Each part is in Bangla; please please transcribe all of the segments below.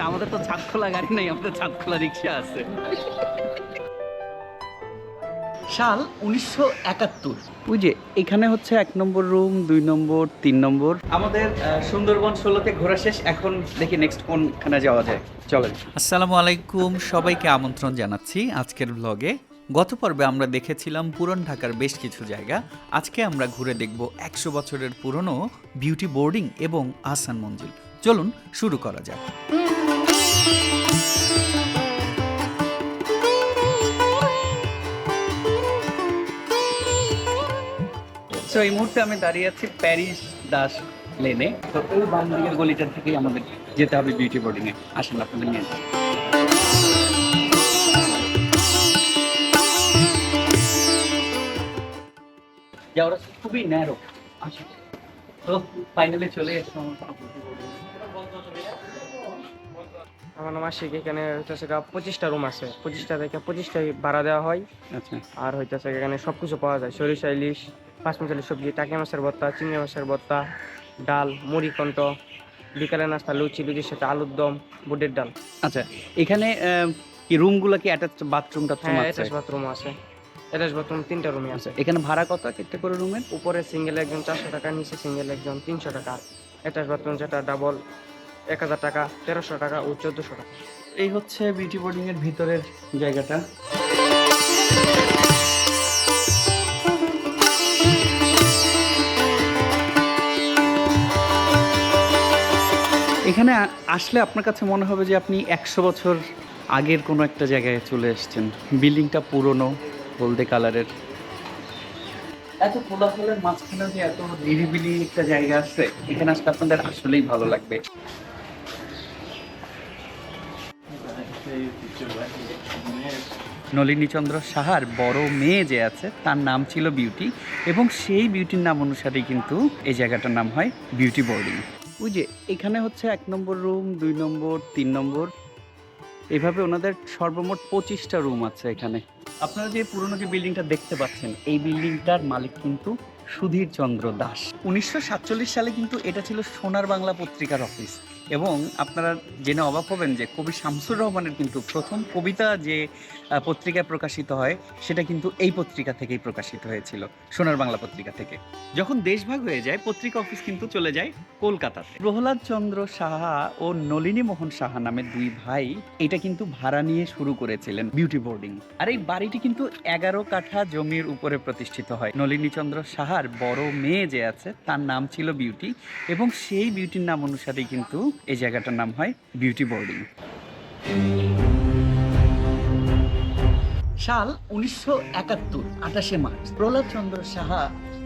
আমাদের তো ছাদ খোলা গাড়ি নেই আমাদের ছাদ খোলা রিক্সা আছে। সাল উনিশশো একাত্তর। ওই যে এখানে হচ্ছে এক নম্বর রুম দুই নম্বর তিন নম্বর। আমাদের সুন্দরবন ষোলোতে ঘোরা শেষ এখন দেখি নেক্সট কোনখানে যাওয়া যায়। চলেন। আসসালামু আলাইকুম সবাইকে আমন্ত্রণ জানাচ্ছি আজকের ব্লগে গত পর্বে আমরা দেখেছিলাম পুরন ঢাকার বেশ কিছু জায়গা। আজকে আমরা ঘুরে দেখব একশো বছরের পুরনো বিউটি বোর্ডিং এবং আসান মঞ্জিল। চলুন শুরু করা যাক। এই মুহূর্তে আমি দাঁড়িয়ে আছি প্যারিস দাস লেনে। তো এই বাম দিকের গলিটার থেকেই আমাদের যেতে হবে বিউটি বোর্ডিং এ। আসেন, আপনাদের নিয়ে যান খুবই ন্যারো আসেন। তো ফাইনালি চলে এসেছি আমার মাসিক এখানে হইতেছে গা পঁচিশটা রুম আছে। পঁচিশটা থেকে পঁচিশটাই ভাড়া দেওয়া হয়। আচ্ছা। আর হইতেছে এখানে সব কিছু পাওয়া যায়। সরিষা ইলিশ পাঁচমিশালি সবজি টাকি মাছের ভর্তা চিংড়ি মাছের ভর্তা ডাল মুড়ি বিকালে নাস্তা লুচি লুচির সাথে আলুর দম বুটের ডাল। আচ্ছা এখানে কি রুমগুলো কি অ্যাটাচ বাথরুম টাথরুম আছে? অ্যাটাচ বাথরুম আছে। অ্যাটাচ বাথরুম তিনটা রুমই আছে। আচ্ছা এখানে ভাড়া কত একটা করে রুমের উপরে সিঙ্গেল একজন চারশো টাকা নিচে সিঙ্গেল একজন তিনশো টাকা। অ্যাটাচ বাথরুম যেটা ডাবল এক হাজার টাকা, তেরোশো টাকা ও চোদ্দোশো টাকা। এই হচ্ছে বিউটি বোর্ডিং এর ভিতরের জায়গাটা। এখানে আসলে আপনার কাছে মনে হবে যে আপনি একশো বছর আগের কোনো একটা জায়গায় চলে এসছেন। বিল্ডিংটা পুরনো, হলদে কালারের। এত কোলাহলের মাঝখানে যে এত নিরিবিলি একটা জায়গা আছে, এখানে আসলে আপনাদের আসলেই ভালো লাগবে। নলিনীচন্দ্র সাহার বড় মেয়ে যে আছে, তার নাম ছিল বিউটি এবং সেই বিউটির নাম অনুসারেই কিন্তু এই জায়গাটার নাম হয় বিউটি বোর্ডিং ওই যে এখানে হচ্ছে এক নম্বর রুম দুই নম্বর, তিন নম্বর। এভাবে ওনাদের সর্বমোট পঁচিশটা রুম আছে এখানে। আপনারা যে পুরনো যে বিল্ডিংটা দেখতে পাচ্ছেন, এই বিল্ডিংটার মালিক কিন্তু সুধীর চন্দ্র দাস। উনিশশো সাতচল্লিশ সালে কিন্তু এটা ছিল সোনার বাংলা পত্রিকার অফিস এবং আপনারা জেনে অবাক হবেন যে কবি শামসুর রহমানের কিন্তু প্রথম কবিতা যে পত্রিকায় প্রকাশিত হয়, সেটা কিন্তু এই পত্রিকা থেকেই প্রকাশিত হয়েছিল, সোনার বাংলা পত্রিকা থেকে। যখন দেশভাগ হয়ে যায়, পত্রিকা অফিস কিন্তু চলে যায় কলকাতাতে। প্রহ্লাদ চন্দ্র সাহা ও নলিনী মোহন সাহা নামে দুই ভাই, এটা কিন্তু ভাড়া নিয়ে শুরু করেছিলেন বিউটি বোর্ডিং আর এই বাড়িটি কিন্তু এগারো কাঠা জমির উপরে প্রতিষ্ঠিত হয়। নলিনী চন্দ্র সাহার বড় মেয়ে যে আছে, তার নাম ছিল বিউটি এবং সেই বিউটির নাম অনুসারেই কিন্তু এই জায়গাটার নাম হয় বিউটি বোর্ডিং। সাল উনিশশো একাত্তর, আঠাশে মার্চ, প্রহ্লাদ চন্দ্র সাহা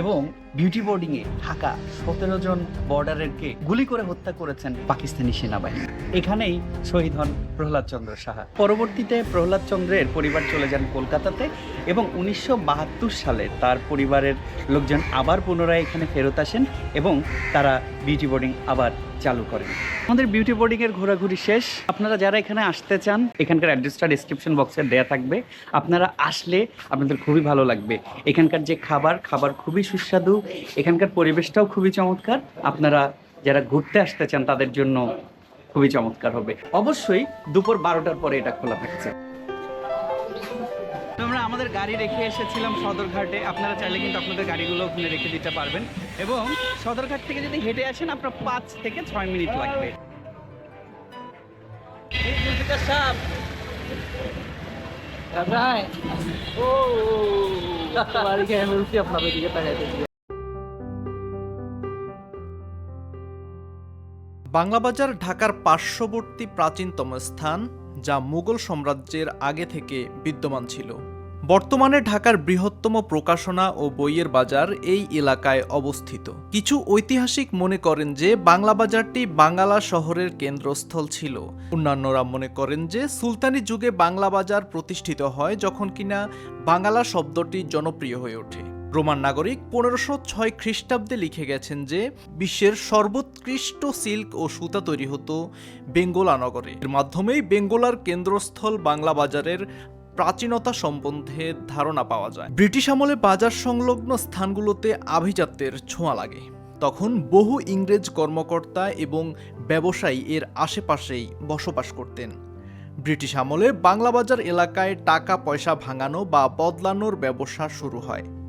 এবং বিউটি বোর্ডিং এ থাকা সতেরো জন বর্ডারেরকে গুলি করে হত্যা করেছেন পাকিস্তানি সেনাবাহিনী। এখানেই শহীদ হন প্রহ্লাদ চন্দ্র সাহা। পরবর্তীতে প্রহ্লাদ চন্দ্রের পরিবার চলে যান কলকাতাতে এবং উনিশশো বাহাত্তর সালে তার পরিবারের লোকজন আবার পুনরায় এখানে ফেরত আসেন এবং তারা বিউটি বোর্ডিং আবার চালু করেন। আমাদের বিউটি বোর্ডিং এর ঘোরাঘুরি শেষ। আপনারা যারা এখানে আসতে চান, এখানকার অ্যাড্রেসটা ডিসক্রিপশন বক্সে দেয়া থাকবে। আপনারা আসলে আপনাদের খুবই ভালো লাগবে। এখানকার যে খাবার খাবার খুবই সুস্বাদু। এখানকার পরিবেশটাও খুবই চমৎকার। আপনারা যারা ঘুরতে আসতে চান তাদের জন্য খুবই চমৎকার হবে। অবশ্যই দুপুর বারোটার পরে এটা খোলা থাকছে। আমরা আমাদের গাড়ি রেখে এসেছিলাম সদরঘাটে। আপনারা চাইলে কিন্তু আপনাদের গাড়িগুলো ওখানে রেখে দিতে পারবেন। এবং সদরঘাট থেকে যদি হেঁটে আসেন আপনার পাঁচ থেকে ছয় মিনিট লাগবে। বাংলাবাজার ঢাকার পার্শ্ববর্তী প্রাচীনতম স্থান, যা মুঘল সাম্রাজ্যের আগে থেকে বিদ্যমান ছিল। বর্তমানে ঢাকার বৃহত্তম প্রকাশনা ও বইয়ের বাজার এই এলাকায় অবস্থিত। কিছু ঐতিহাসিক মনে করেন যে, বাংলা বাজারটি বাঙ্গালা শহরের কেন্দ্রস্থল ছিল। অন্যান্যরা মনে করেন যে, সুলতানি যুগে বাংলা বাজার প্রতিষ্ঠিত হয় যখন কিনা বাঙ্গালা শব্দটি জনপ্রিয় হয়ে ওঠে। রোমান নাগরিক পনেরোশো ছয় খ্রিস্টাব্দে লিখে গেছেন যে, বিশ্বের সর্বোৎকৃষ্ট সিল্ক ও সুতা তৈরি হতো বেঙ্গোলা নগরে। এর মাধ্যমেই বেঙ্গোলার কেন্দ্রস্থল বাংলা বাজারের প্রাচীনতা সম্বন্ধে ধারণা পাওয়া যায়। ব্রিটিশ আমলে বাজার সংলগ্ন স্থানগুলোতে আভিজাত্যের ছোঁয়া লাগে। তখন বহু ইংরেজ কর্মকর্তা এবং ব্যবসায়ী এর আশেপাশেই বসবাস করতেন। ব্রিটিশ আমলে বাংলাবাজার এলাকায় টাকা পয়সা ভাঙানো বা বদলানোর ব্যবসা শুরু হয়।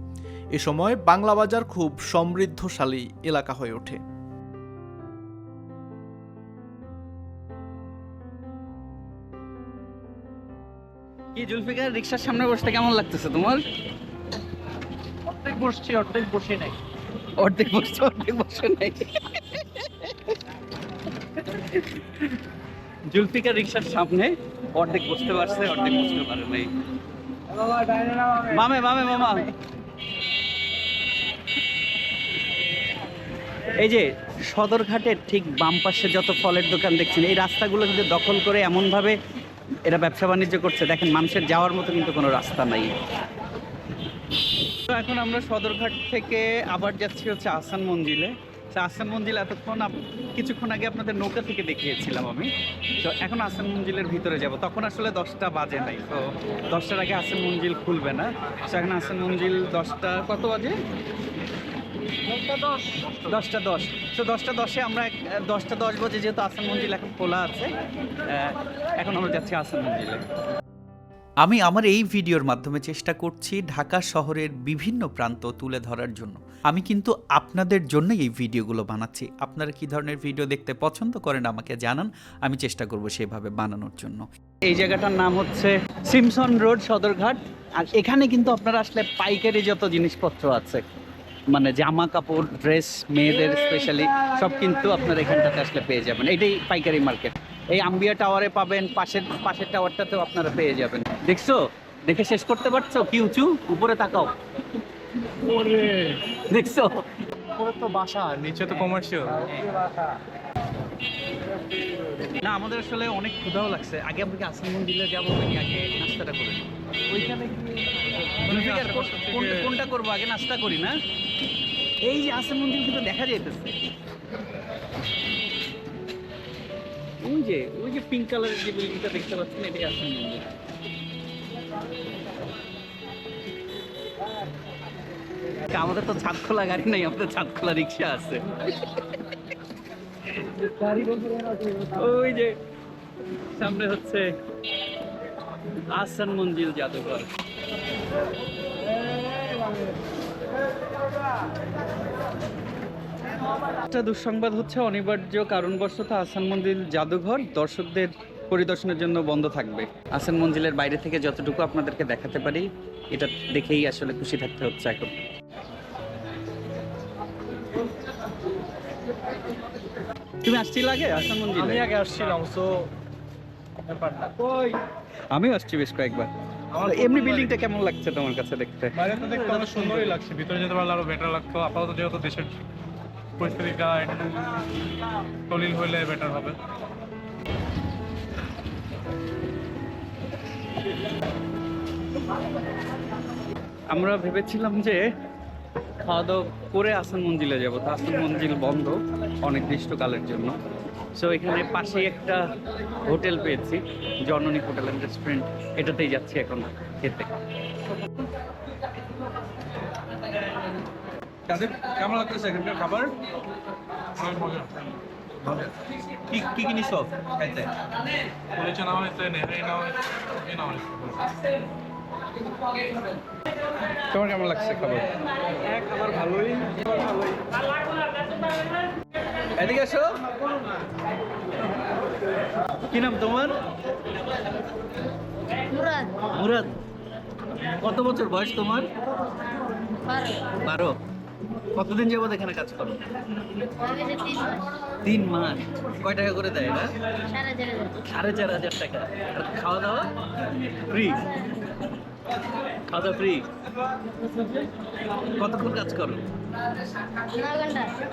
এ সময় বাংলাবাজার খুব সমৃদ্ধশালী এলাকা হয়ে ওঠে। কি জুলফিকার রিক্সার সামনে বসতে কেমন লাগতেছে তোমার? অর্ধেক বসছি অর্ধেক বসে নাই। অর্ধেক বসছে অর্ধেক বসে নাই। জুলফিকার রিক্সার সামনে অর্ধেক বসতে পারছে অর্ধেক বসতে পারে নাই। মামে মামে মামা। এই যে সদরঘাটের ঠিক বাম পাশে যত ফলের দোকান দেখছেন, এই রাস্তাগুলো কিন্তু দখল করে এমনভাবে এরা ব্যবসা বাণিজ্য করছে। দেখেন, মানুষের যাওয়ার মতো কিন্তু কোনো রাস্তা নাই। তো এখন আমরা সদরঘাট থেকে আবার যাচ্ছি হচ্ছে আসান মঞ্জিলে। আসান মঞ্জিল এতক্ষণ কিছুক্ষণ আগে আপনাদের নৌকা থেকে দেখিয়েছিলাম আমি। তো এখন আসান মঞ্জিলের ভিতরে যাব। তখন আসলে দশটা বাজে নাই। তো দশটার আগে আসান মঞ্জিল খুলবে না। তো এখন আসান মঞ্জিল দশটা কত বাজে? দশটা দশ। তো দশটা দশে আমরা দশটা দশ বাজে যেহেতু আসান মঞ্জিল এখন খোলা আছে এখন আমরা যাচ্ছি আসান মঞ্জিলে আমি আমার এই ভিডিওর মাধ্যমে চেষ্টা করছি ঢাকা শহরের বিভিন্ন প্রান্ত তুলে ধরার জন্য। আমি কিন্তু আপনাদের জন্যই এই ভিডিওগুলো বানাচ্ছি। আপনারা কি ধরনের ভিডিও দেখতে পছন্দ করেন আমাকে জানান আমি চেষ্টা করব সেভাবে বানানোর জন্য। এই জায়গাটার নাম হচ্ছে সিমসন রোড সদরঘাট। আর এখানে কিন্তু আপনারা আসলে পাইকারি যত জিনিসপত্র আছে মানে জামা কাপড় ড্রেস মেয়েদের স্পেশালি সব কিন্তু আপনারা এখানটাতে আসলে পেয়ে যাবেন। এটাই পাইকারি মার্কেট এই আম্বিয়া টাওয়ারে পাবেন পাশের পাশের টাওয়ারটাতেও আপনারা পেয়ে যাবেন। দেখছ? দেখে শেষ করতে পারছ? কি উঁচু? উপরে তাকাও। দেখছ? উপরে তো বাসা নিচে তো কমার্শিয়াল না আমাদের আসলে অনেক ক্ষুধাও লাগছে। আগে আমরা কি আসাম যাব নাকি? আগে নাস্তাটা করে ওইখানে কি জুলফিকার, কোন- কোন- কোনটা করব? আগে নাস্তা করি না? এই যে আসাম মন্দির কিন্তু দেখা যাইতেছে। ওই যে ওই যে পিঙ্ক কালারের যে বিল্ডিংটা দেখতে পাচ্ছেন, এটাই আসাম মন্দির। আমাদের তো ছাদ খোলা গাড়ি নাই, আমাদের ছাদ খোলা রিক্সা আছে। ওই যে, সামনে হচ্ছে আসান মঞ্জিল জাদুঘর। একটা দুঃসংবাদ হচ্ছে অনিবার্য কারণবশত আসান মন্দির জাদুঘর দর্শকদের পরিদর্শনের জন্য বন্ধ থাকবে। আসান মঞ্জিলের বাইরে থেকে যতটুকু আপনাদেরকে দেখাতে পারি এটা দেখেই আসলে খুশি থাকতে হচ্ছে এখন। তুমি আসছিল আগে আসান মঞ্জিলে আমি আগে আসছিলাম সো আমি আসছি বেশ কয়েকবার। এমনি বিল্ডিংটা কেমন লাগছে তোমার কাছে দেখতে? বাইরে তো দেখতে অনেক সুন্দরই লাগছে ভিতরে যেতে পারলে আরও বেটার লাগতো। আপাতত যেহেতু দেশের পরিস্থিতিটা একটু দলিল হইলে বেটার হবে। আমরা ভেবেছিলাম যে খাওয়া দাওয়া করে আসান মঞ্জিলে যাব। তো আসান মঞ্জিল বন্ধ অনির্দিষ্টকালের জন্য। সো এখানে পাশেই একটা হোটেল পেয়েছি জননী হোটেল অ্যান্ড রেস্টুরেন্ট এটাতেই যাচ্ছি এখন খেতে। কেমন লাগতেছে এখানকার খাবার? কি কি কি নিছো খাইতে নেহারি তোমার কেমন লাগছে খাবার? খাবার ভালোই এদিকে আসো কি নাম তোমার? মুরাদ। মুরাদ। কত বছর বয়স তোমার? বারো। কতদিন যাবত এখানে কাজ করো? তিন মাস। কয় টাকা করে দেয় না সাড়ে চার হাজার। সাড়ে চার হাজার টাকা। আর খাওয়া দাওয়া? ফ্রি? দাওয়া ফ্রি কতক্ষণ কাজ করো?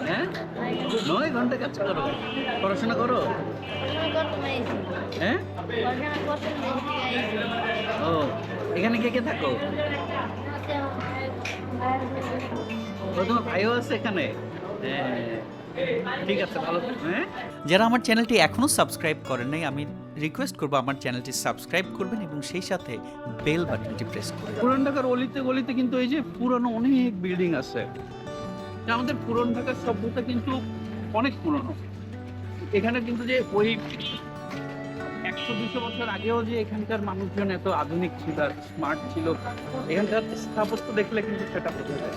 হ্যাঁ? নয় ঘণ্টা কাজ করো। পড়াশোনা করো? হ্যাঁ? ও, এখানে কে কে থাকো? তোমার ভাইও আছে এখানে? হ্যাঁ। ঠিক আছে, ভালো। হ্যাঁ? যারা আমার চ্যানেলটি এখনও সাবস্ক্রাইব করেন নাই, আমি রিকোয়েস্ট করব আমার চ্যানেলটি সাবস্ক্রাইব করবেন এবং সেই সাথে বেল বাটনটি প্রেস করবেন পুরান ঢাকার অলিতে গলিতে কিন্তু এই যে পুরানো অনেক বিল্ডিং আছে। আমাদের পুরন ঢাকার সভ্যতা কিন্তু অনেক পুরনো। এখানে কিন্তু যে ওই একশো দুশো বছর আগেও যে এখানকার মানুষজন এত আধুনিক ছিল আর স্মার্ট ছিল, এখানকার স্থাপত্য দেখলে কিন্তু সেটা বোঝা যায়।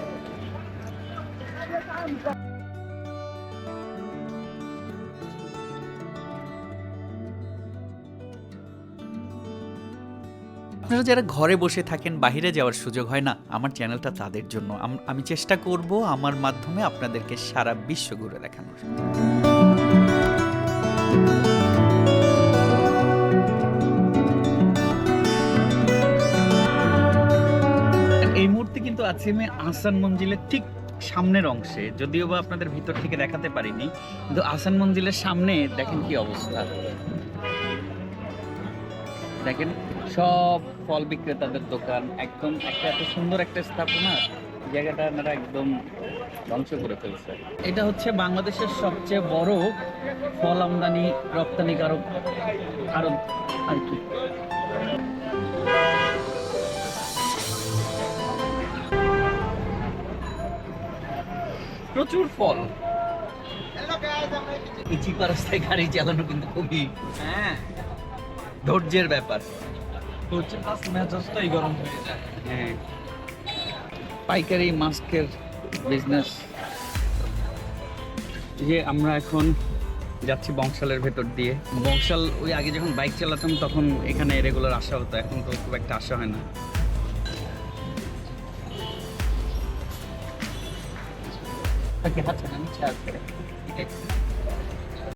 আপনারা যারা ঘরে বসে থাকেন বাইরে যাওয়ার সুযোগ হয় না, আমার চ্যানেলটা তাদের জন্য। আমি চেষ্টা করব আমার মাধ্যমে আপনাদেরকে সারা বিশ্ব ঘুরে দেখানোর। এই মুহূর্তে কিন্তু আছি আমি আহসান মঞ্জিলের ঠিক সামনের অংশে, যদিও বা আপনাদের ভিতর থেকে দেখাতে পারিনি, কিন্তু আহসান মঞ্জিলের সামনে দেখেন কি অবস্থা। দেখেন সব ফল বিক্রেতাদের দোকান একদম একটা এত সুন্দর একটা স্থাপনা জায়গাটা আপনারা একদম ধ্বংস করে ফেলছে। এটা হচ্ছে বাংলাদেশের সবচেয়ে বড় ফল আমদানি রপ্তানিকারক আরব আর কি। প্রচুর ফল। এই চিপা রাস্তায় গাড়ি চালানো কিন্তু খুবই হ্যাঁ। ধৈর্যের ব্যাপার। হচ্ছে প্লাস মেজাজটাই গরম হয়ে যায় হ্যাঁ। পাইকারি মাস্কের বিজনেস যে আমরা এখন যাচ্ছি বংশালের ভেতর দিয়ে। বংশাল ওই আগে যখন বাইক চালাতাম তখন এখানে রেগুলার আসা হতো। এখন তো খুব একটা আসা হয় না। আচ্ছা, আমি চা করে।